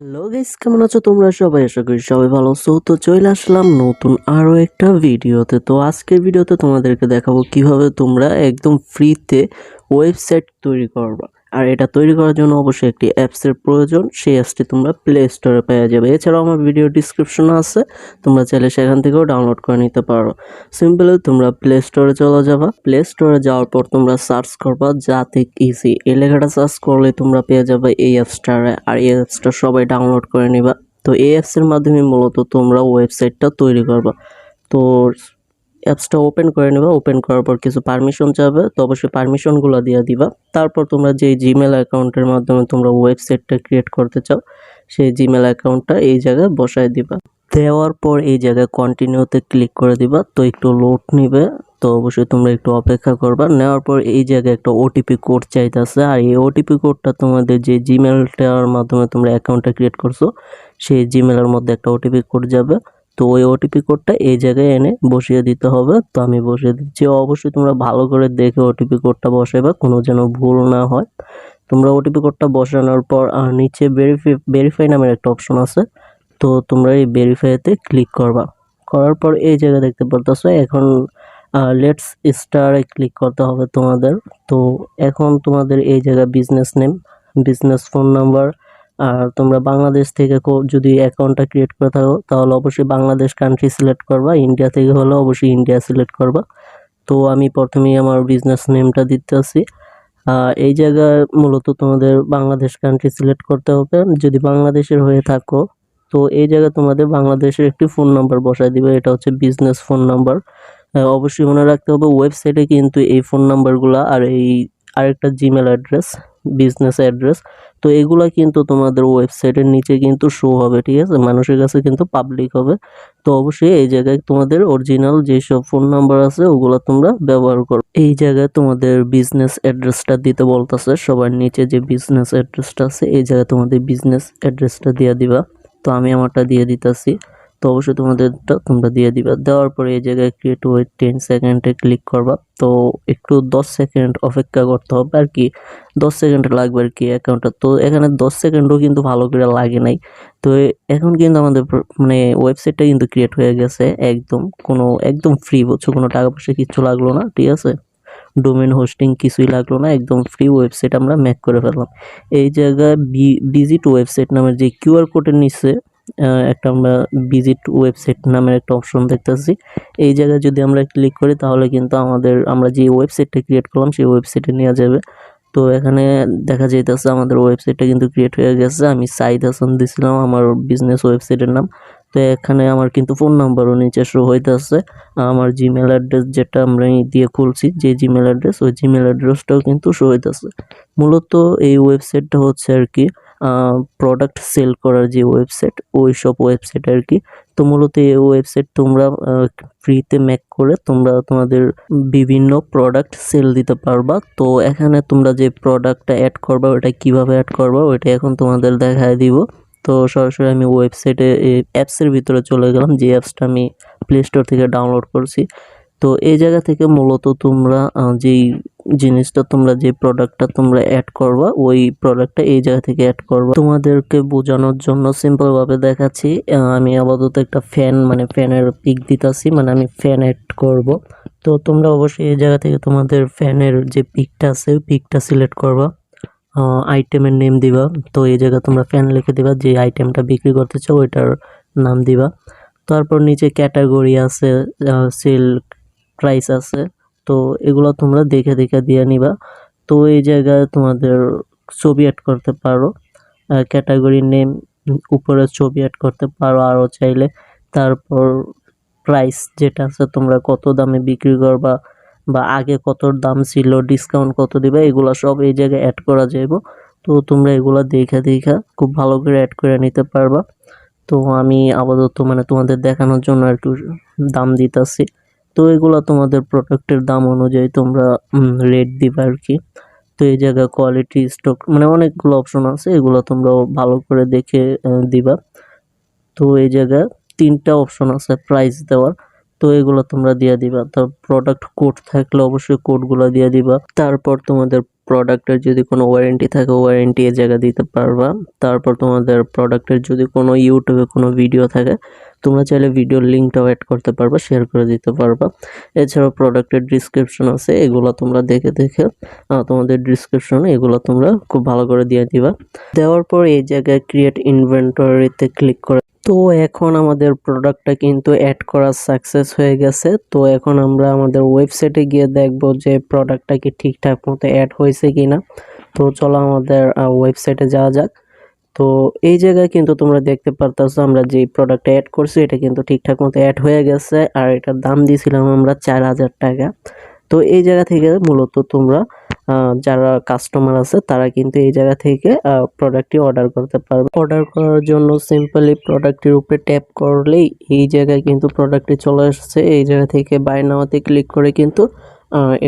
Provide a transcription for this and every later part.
Hello কেমন আছো তোমরা সবাই? আশা করি সবাই ভালো আছো। তো চলে আসলাম নতুন আরও একটা ভিডিওতে। তো আজকের ভিডিওতে তোমাদেরকে দেখাবো কীভাবে তোমরা একদম ফ্রিতে ওয়েবসাইট তৈরি করবা। আর এটা তৈরি করার জন্য অবশ্যই একটি অ্যাপসের প্রয়োজন। সেই অ্যাপসটি তোমরা প্লে স্টোরে পেয়ে যাবে। এছাড়াও আমার ভিডিও ডিসক্রিপশনে আছে। তোমরা চাইলে সেখান থেকেও ডাউনলোড করে নিতে পারো। সিম্পলি তোমরা প্লে স্টোরে চলে যাবা। প্লে স্টোরে যাওয়ার পর তোমরা সার্চ করবা জাতিক ইজি এই লেখাটা সার্চ করলে তোমরা পেয়ে যাবে এই অ্যাপসটারে। আর এই অ্যাপসটা সবাই ডাউনলোড করে নিবা। তো এই অ্যাপসের মাধ্যমে মূলত তোমরা ওয়েবসাইটটা তৈরি করবা। তো অ্যাপসটা ওপেন করে নেবা ওপেন করার পর কিছু পারমিশন চাবে তো অবশ্যই পারমিশনগুলো দিয়ে দিবা। তারপর তোমরা যে জিমেল অ্যাকাউন্টের মাধ্যমে তোমরা ওয়েবসাইটটা ক্রিয়েট করতে চাও, সেই জিমেল অ্যাকাউন্টটা এই জায়গায় বসায় দিবা। দেওয়ার পর এই জায়গায় কন্টিনিউতে ক্লিক করে দিবা, তো একটু লোড নিবে, তো অবশ্যই তোমরা একটু অপেক্ষা করবা। নেওয়ার পর এই জায়গায় একটা ওটিপি কোড চাইতেছে, আর এই ওটিপি কোডটা তোমাদের যে জিমেলটার মাধ্যমে তোমরা অ্যাকাউন্টটা ক্রিয়েট করছ, সেই জিমেলের মধ্যে একটা ওটিপি কোড যাবে। তো ওই ওটিপি কোডটা এই জায়গায় এনে বসিয়ে দিতে হবে। তো আমি বসিয়ে দিচ্ছি। অবশ্যই তোমরা ভালো করে দেখে ওটিপি কোডটা বসাবে কোনো যেন ভুল না হয়। তোমরা ওটিপি কোডটা বসানোর পর, আর নিচে ভেরিফাই ভেরিফাই নামের একটা অপশন আছে। তো তোমরা এই ভেরিফাইতে ক্লিক করবা। করার পর এই জায়গায় দেখতে পারতেছো, এখন লেটস স্টারে ক্লিক করতে হবে তোমাদের। তো এখন তোমাদের এই জায়গায় business name business phone number আর তোমরা বাংলাদেশ থেকে যদি অ্যাকাউন্টটা ক্রিয়েট করে থাকো, তাহলে অবশ্যই বাংলাদেশ কান্ট্রি সিলেক্ট করবা। ইন্ডিয়া থেকে হলে অবশ্যই ইন্ডিয়া সিলেক্ট করবা। তো আমি প্রথমেই আমার বিজনেস নেমটা দিতে আসি। এই জায়গায় মূলত তোমাদের বাংলাদেশ কান্ট্রি সিলেক্ট করতে হবে। যদি বাংলাদেশের হয়ে থাকো, তো এই জায়গায় তোমাদের বাংলাদেশের একটি ফোন নাম্বার বসায় দিবে। এটা হচ্ছে বিজনেস ফোন নাম্বার অবশ্যই মনে রাখতে হবে ওয়েবসাইটে কিন্তু এই ফোন নাম্বারগুলো আর এই আরেকটা জিমেল অ্যাড্রেস বিজনেস অ্যাড্রেস তো এগুলা কিন্তু তোমাদের ওয়েবসাইটের নিচে কিন্তু শো হবে, ঠিক আছে? মানুষের কাছে কিন্তু পাবলিক হবে। তো অবশ্যই এই জায়গায় তোমাদের অরিজিনাল যেসব ফোন নাম্বার আছে, ওগুলো তোমরা ব্যবহার করো। এই জায়গায় তোমাদের বিজনেস অ্যাড্রেসটা দিতে বলতেছে, সবার নিচে যে বিজনেস অ্যাড্রেসটা আছে, এই জায়গায় তোমাদের বিজনেস অ্যাড্রেসটা দিয়ে দিবা। তো আমি আমারটা দিয়ে দিতেছি। তো অবশ্যই তোমাদেরটা তোমরা দিয়ে দিবা। দেওয়ার পরে এই জায়গায় ক্রিয়েট ওয়েট টেন সেকেন্ডে ক্লিক করবা। তো একটু দশ সেকেন্ড অপেক্ষা করতে হবে আর কি। দশ সেকেন্ড লাগবে আর কি অ্যাকাউন্টটা তো এখানে দশ সেকেন্ডও কিন্তু ভালো করে লাগে নাই। তো এখন কিন্তু আমাদের মানে ওয়েবসাইটটা কিন্তু ক্রিয়েট হয়ে গেছে একদম। কোনো, একদম ফ্রি বুঝছ কোনো টাকা পয়সা কিচ্ছু লাগল না, ঠিক আছে? ডোমেন হোস্টিং কিছুই লাগল না, একদম ফ্রি ওয়েবসাইট আমরা ম্যাক করে ফেললাম। এই জায়গায় বি ভিজিট ওয়েবসাইট নামের যে কিউআর কোডের নিচে একটা আমরা ভিজিট ওয়েবসাইট নামের একটা অপশন দেখতেছি। এই জায়গায় যদি আমরা ক্লিক করি, তাহলে কিন্তু আমাদের, আমরা যে ওয়েবসাইটটা ক্রিয়েট করলাম, সেই ওয়েবসাইটে নেওয়া যাবে। তো এখানে দেখা যাইতেছে আমাদের ওয়েবসাইটটা কিন্তু ক্রিয়েট হয়ে গেছে। আমি সাইদ হাসান দিছিলাম, আমার বিজনেস ওয়েবসাইটের নাম। তো এখানে আমার কিন্তু ফোন নাম্বারও নিচে শো হইতেছে। আমার জিমেল অ্যাড্রেস যেটা আমরা দিয়ে খুলছি, যে জিমেল অ্যাড্রেস ওই জিমেল অ্যাড্রেসটাও কিন্তু শো হইতেছে। মূলত এই ওয়েবসাইটটা হচ্ছে আর কি প্রোডাক্ট সেল করার যে ওয়েবসাইট ওই সব ওয়েবসাইট আর কি তো মূলত এই ওয়েবসাইট তোমরা ফ্রিতে ম্যাক করে তোমরা তোমাদের বিভিন্ন প্রোডাক্ট সেল দিতে পারবা। তো এখানে তোমরা যে প্রোডাক্টটা অ্যাড করবা ওটা কীভাবে অ্যাড করবা, ওইটা এখন তোমাদের দেখায় দিব। তো সরাসরি আমি ওয়েবসাইটে অ্যাপসের ভিতরে চলে গেলাম, যে অ্যাপসটা আমি প্লে স্টোর থেকে ডাউনলোড করছি। তো এই জায়গা থেকে মূলত তোমরা যেই জিনিসটা তোমরা, যে প্রোডাক্টটা তোমরা অ্যাড করবা, ওই প্রোডাক্টটা এই জায়গা থেকে অ্যাড করবা। তোমাদেরকে বোঝানোর জন্য সিম্পল ভাবে দেখাচ্ছি আমি আপাতত একটা ফ্যান মানে ফ্যানের পিক দিতাছি মানে আমি ফ্যান অ্যাড করব। তো তোমরা অবশ্যই এই জায়গা থেকে তোমাদের ফ্যানের যে পিকটা আছে, ওই পিকটা সিলেক্ট করবা আইটেমের নেম দিবা। তো এই জায়গায় তোমরা ফ্যান লিখে দিবা, যে আইটেমটা বিক্রি করতে চাও, ওইটার নাম দিবা। তারপর নিচে ক্যাটাগরি আছে সেল প্রাইস আছে, তো এগুলো তোমরা দেখে দেখে দিয়ে নিবা। তো এই জায়গায় তোমাদের ছবি অ্যাড করতে পারো ক্যাটাগরি নেম উপরে ছবি অ্যাড করতে পারো আরও চাইলে। তারপর প্রাইস যেটা আছে তোমরা কত দামে বিক্রি করবা বা আগে কত দাম ছিল ডিসকাউন্ট কত দিবে, এগুলো সব এই জায়গায় অ্যাড করা যাইব। তো তোমরা এগুলো দেখে দেখে খুব ভালো করে অ্যাড করে নিতে পারবা। তো আমি আপাতত মানে তোমাদের দেখানোর জন্য আর একটু দাম দিতেছি। তো এগুলো তোমাদের প্রোডাক্টের দাম অনুযায়ী তোমরা রেট দিবে আর কি তো এই জায়গায় কোয়ালিটি স্টক মানে অনেকগুলো অপশন আছে, এগুলো তোমরা ভালো করে দেখে দিবা। তো এই জায়গায় তিনটা অপশন আছে প্রাইস দেওয়ার। তো এগুলো তোমরা দিয়ে দিবা। তো প্রোডাক্ট কোড থাকলে অবশ্যই কোডগুলো দিয়ে দিবা। তারপর তোমাদের প্রোডাক্টের যদি কোনো ওয়ারেন্টি থাকে ওয়ারেন্টি এ জায়গা দিতে পারবা। তারপর তোমাদের প্রোডাক্টের যদি কোনো ইউটিউবে কোনো ভিডিও থাকে, তোমরা চাইলে ভিডিওর লিঙ্কটাও অ্যাড করতে পারবা শেয়ার করে দিতে পারবা। এছাড়াও প্রোডাক্টের ডিসক্রিপশন আছে, এগুলো তোমরা দেখে দেখে তোমাদের ডিসক্রিপশনে এগুলো তোমরা খুব ভালো করে দিয়ে দিবা। দেওয়ার পর এই জায়গায় ক্রিয়েট ইনভেন্টরিতে ক্লিক করে তো এখন আমাদের প্রোডাক্টটা কিন্তু অ্যাড করা সাকসেস হয়ে গেছে। তো এখন আমরা আমাদের ওয়েবসাইটে গিয়ে দেখব যে প্রোডাক্টটা কি ঠিকঠাক মতো অ্যাড হয়েছে কি না তো চলো আমাদের ওয়েবসাইটে যাওয়া যাক। তো এই জায়গায় কিন্তু তোমরা দেখতে পারতাছো আমরা যে প্রোডাক্টটা অ্যাড করছি, এটা কিন্তু ঠিকঠাক মতো অ্যাড হয়ে গেছে। আর এটার দাম দিয়েছিলাম আমরা চার হাজার টাকা। তো এই জায়গা থেকে মূলত তোমরা যারা কাস্টমার আছে, তারা কিন্তু এই জায়গা থেকে প্রোডাক্টটি অর্ডার করতে পারবে। অর্ডার করার জন্য সিম্পলি প্রোডাক্টটির উপরে ট্যাপ করলেই এই জায়গায় কিন্তু প্রোডাক্টটি চলে আসছে। এই জায়গা থেকে বাই নাওয়াতে ক্লিক করে কিন্তু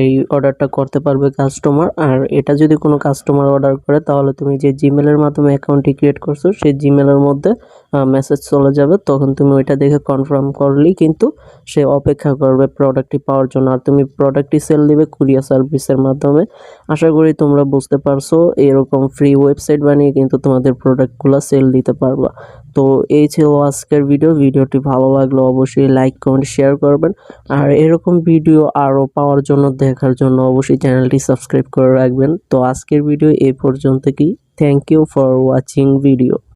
এই অর্ডারটা করতে পারবে কাস্টমার আর এটা যদি কোনো কাস্টমার অর্ডার করে, তাহলে তুমি যে জিমেলের মাধ্যমে অ্যাকাউন্টটি ক্রিয়েট করছ, সেই জিমেলের মধ্যে মেসেজ চলে যাবে, তখন তুমি ওইটা দেখে কনফার্ম করলেই কিন্তু সে অপেক্ষা করবে প্রোডাক্টটি পাওয়ার জন্য। আর তুমি প্রোডাক্টটি সেল দিবে কুরিয়ার সার্ভিসের মাধ্যমে। আশা করি তোমরা বুঝতে পারছ, এরকম ফ্রি ওয়েবসাইট বানিয়ে কিন্তু তোমাদের প্রোডাক্টগুলো সেল দিতে পারবা। তো এই ছিল আজকের ভিডিও ভিডিওটি ভালো লাগলে অবশ্যই লাইক কমেন্ট শেয়ার করবেন। আর এরকম ভিডিও আরও পাওয়ার জন্য, দেখার জন্য অবশ্যই চ্যানেলটি সাবস্ক্রাইব করে রাখবেন। তো আজকের ভিডিও এই পর্যন্ত কি। Thank you for watching video